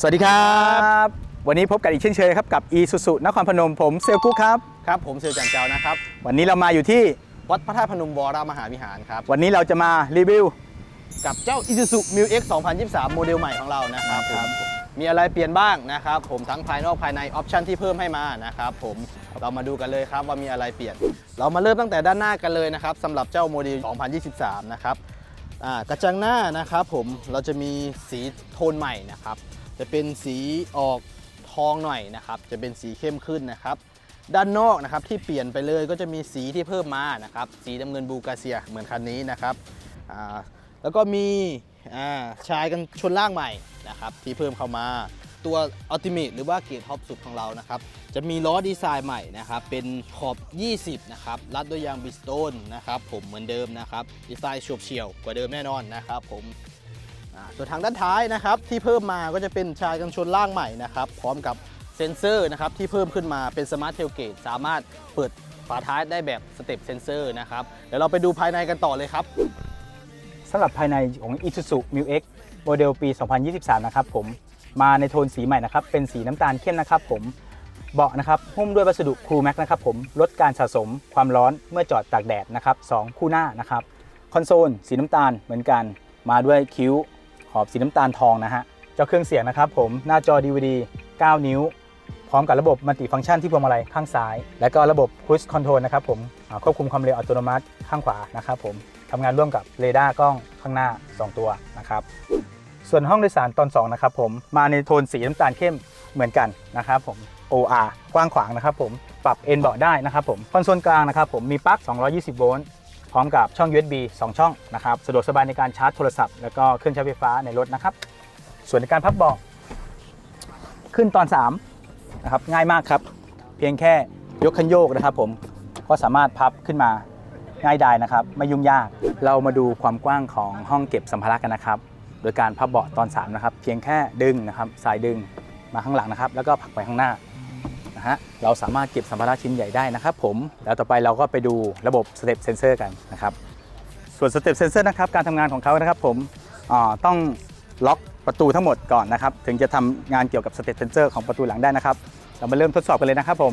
สวัสดีครับ วันนี้พบกันอีกเช่นเคยครับกับ e s u s u นครพนมผมเซลกุ๊กครับครับผมเซลจันเจ้านะครับ วันนี้เรามาอยู่ที่วัดพระธาตุพนมวรมหาวิหารครับ วันนี้เราจะมารีวิว กับเจ้า Isuzu m u X 2023 โมเดลใหม่ของเรานะครับครับผมมีอะไรเปลี่ยนบ้างนะครับผมทั้งภายนอกภายในออปชันที่เพิ่มให้มานะครับผมเรามาดูกันเลยครับว่ามีอะไรเปลี่ยน เรามาเริ่มตั้งแต่ด้านหน้ากันเลยนะครับสำหรับเจ้าโมเดล 2023 นะครับอ่ากระจังหน้านะครับผมเราจะมีสีโทนใหม่นะครับ จะเป็นสีออกทองหน่อยนะครับ จะเป็นสีเข้มขึ้นนะครับ ด้านนอกนะครับที่เปลี่ยนไปเลยก็จะมีสีที่เพิ่มมานะครับ สีน้ำเงินบูกาเซียเหมือนคันนี้นะครับแล้วก็มีชายกันชนล่างใหม่นะครับ ที่เพิ่มเข้ามาตัวอัลติเม e หรือว่าเกียรดท็อปสุดของเรานะครับ จะมีล้อดีไซน์ใหม่นะครับ เป็นขอบ 20 นะครับ รัดด้วยยางบิสโตนนะครับ ผมเหมือนเดิมนะครับ ดีไซน์เฉียวเฉียวกว่าเดิมแน่นอนนะครับผม ส่วนทางด้านท้ายนะครับที่เพิ่มมาก็จะเป็นชายกันชนล่างใหม่นะครับพร้อมกับเซ็นเซอร์นะครับที่เพิ่มขึ้นมาเป็นสมาร์ทเทลเกตสามารถเปิดฝาท้ายได้แบบสเต็ปเซนเซอร์นะครับเดี๋ยวเราไปดูภายในกันต่อเลยครับสำหรับภายในของ Isuzu m u X โมเดลปี 2023 นะครับผมมาในโทนสีใหม่นะครับเป็นสีน้ำตาลเข้มนะครับผมเบาะนะครับหุ้มด้วยวัสดุครูแม็กนะครับผมลดการสะสมความร้อนเมื่อจอดตากแดดนะครับสองคู่หน้านะครับคอนโซลสีน้ำตาลเหมือนกัน มาด้วยคิ้ว อบสีน้ำตาลทองนะฮะเจ้าเครื่องเสียงนะครับผมหน้าจอ DVD 9 นิ้ว พร้อมกับระบบมัลติฟังก์ชันที่พวงมาลัยข้างซ้าย และก็ระบบ Cruise Control นะครับผมควบคุมความเร็วอัตโนมัติข้างขวานะครับผมทำงานร่วมกับเรดาร์กล้องข้างหน้า 2 ตัวนะครับส่วนห้องโดยสารตอน2นะครับผมมาในโทนสีน้ำตาลเข้มเหมือนกันนะครับผม OR กว้างขวางนะครับผมปรับเอนเบาะได้นะครับผมคอนโซลกลางนะครับผมมีปลั๊ก220 โวลต์ ร้อมกับช่อง USB 2 ช่องนะครับสะดวกสบายในการชาร์จโทรศัพท์แล้วก็เครื่องใช้ไฟฟ้าในรถนะครับ ส่วนในการพับเบาะขึ้นตอน 3 นะครับ ง่ายมากครับ เพียงแค่ยกคันโยกนะครับผมก็สามารถพับขึ้นมาง่ายดายนะครับ ไม่ยุ่งยากเรามาดูความกว้างของห้องเก็บสัมภาระกันนะครับ โดยการพับเบาะตอน 3 นะครับ เพียงแค่ดึงนะครับสายดึงมาข้างหลังนะครับ แล้วก็ผลักไปข้างหน้า ฮะเราสามารถเก็บสัมภาระชิ้นใหญ่ได้นะครับผมแล้วต่อไปเราก็ไปดูระบบสเต็ปเซนเซอร์กันนะครับส่วนสเต็ปเซนเซอร์นะครับการทำงานของเขานะครับผมต้องล็อกประตูทั้งหมดก่อนนะครับถึงจะทำงานเกี่ยวกับสเต็ปเซนเซอร์ของประตูหลังได้นะครับ เรามาเริ่มทดสอบกันเลยนะครับผม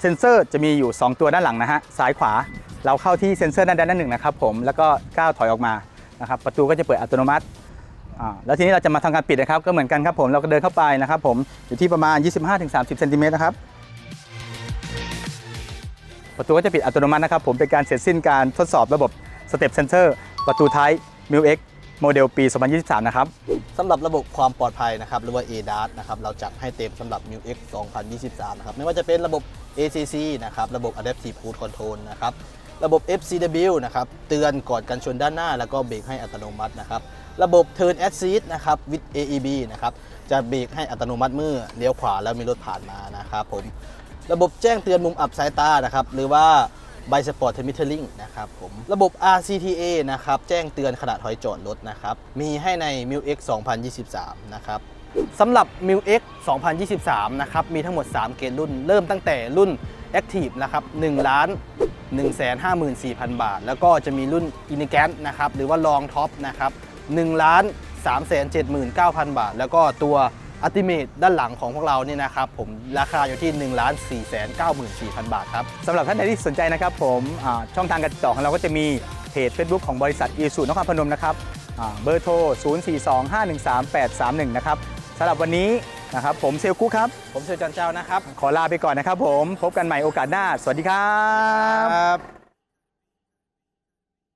เซนเซอร์จะมีอยู่ 2 ตัวด้านหลังนะฮะซ้ายขวาเราเข้าที่เซ็นเซอร์ด้านใดด้านหนึ่งนะครับผมแล้วก็ก้าวถอยออกมานะครับประตูก็จะเปิดอัตโนมัติ อ่าแล้วทีนี้เราจะมาทำการปิดนะครับก็เหมือนกันครับผมเราก็เดินเข้าไปนะครับผมอยู่ที่ประมาณ 25-30เซนติเมตรนะครับประตูก็จะปิดอัตโนมัตินะครับผมเป็นการเสร็จสิ้นการทดสอบระบบสเต็ปเซนเซอร์ประตูท้าย m i l X โมเดลปี 2023 นะครับสำหรับระบบความปลอดภัยนะครับหรือว่า ADAS นะครับเราจัดให้เต็มสำหรับ m u X 2023 นะครับไม่ว่าจะเป็นระบบ ACC นะครับระบบ Adaptive Cruise Control นะครับระบบ FCW นะครับเตือนก่อนกันชนด้านหน้า แล้วก็เบรกให้อัตโนมัตินะครับ ระบบ Turn Assist นะครับ with AEB นะครับ จะเบรกให้อัตโนมัติเมื่อเลี้ยวขวาแล้วมีรถผ่านมานะครับผม ระบบแจ้งเตือนมุมอับสายตานะครับ หรือว่า b i Sport t e m i t e r i n g นะครับผม ระบบ RCTA นะครับ แจ้งเตือนขณะถอยจอดรถนะครับ มีให้ใน m i l X 2023 นะครับสำหรับ m i l X 2023 นะครับ มีทั้งหมด 3 เกณฑ์รุ่น เริ่มตั้งแต่รุ่น Active นะครับ1ล้าน154,000 บาท แล้วก็จะมีรุ่น i n i g a n t นะครับ หรือว่า Long Top นะครับ 1ล้าน379,000 บาท แล้วก็ตัว Ultimate ด้านหลังของพวกเรานี่นะครับผมราคาอยู่ที่1ล้าน494,000 บาทครับสำหรับท่านใดที่สนใจนะครับผมอ่าช่องทางการติดต่อของเราก็จะมีเพจ Facebook ของบริษัทอีสูนครพนมนะครับอ่าเบอร์โทร 0425133831 นะครับสำหรับวันนี้นะครับผมเซลคุครับ ผมเซลจันเจ้านะครับ ขอลาไปก่อนนะครับผม พบกันใหม่โอกาสหน้า สวัสดีครับครับ